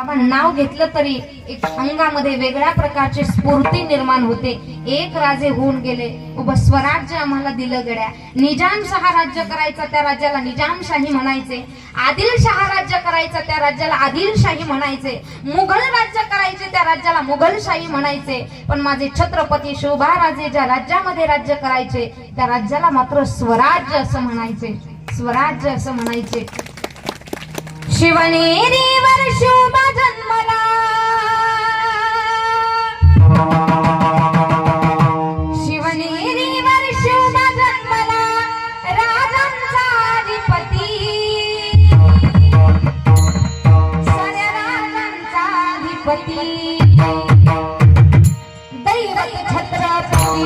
आपण नाव घेतलं तरी एक अंगामध्ये वेगळ्या प्रकारची स्फूर्ती निर्माण होते. एक राजे होऊन गेले. उभं स्वराज्य आम्हाला दिलं गड्या. निजामशाह राज्य करायचा त्या राज्याला निजामशाही म्हणायचे. आदिलशाह राज्य करायचं त्या राज्याला आदिलशाही म्हणायचे. मुघल राज्य करायचे त्या राज्याला मुघलशाही म्हणायचे. पण माझे छत्रपती शोभाराजे ज्या राज्यामध्ये राज्य करायचे त्या राज्याला मात्र स्वराज्य असं म्हणायचे. स्वराज्य असं म्हणायचे. शिवनेरीवर शोभा जन्मला. शिवनेरीवर शोभा जन्मला राजांचा अधिपती. साऱ्या राजांचा अधिपती. दैवत छत्रपती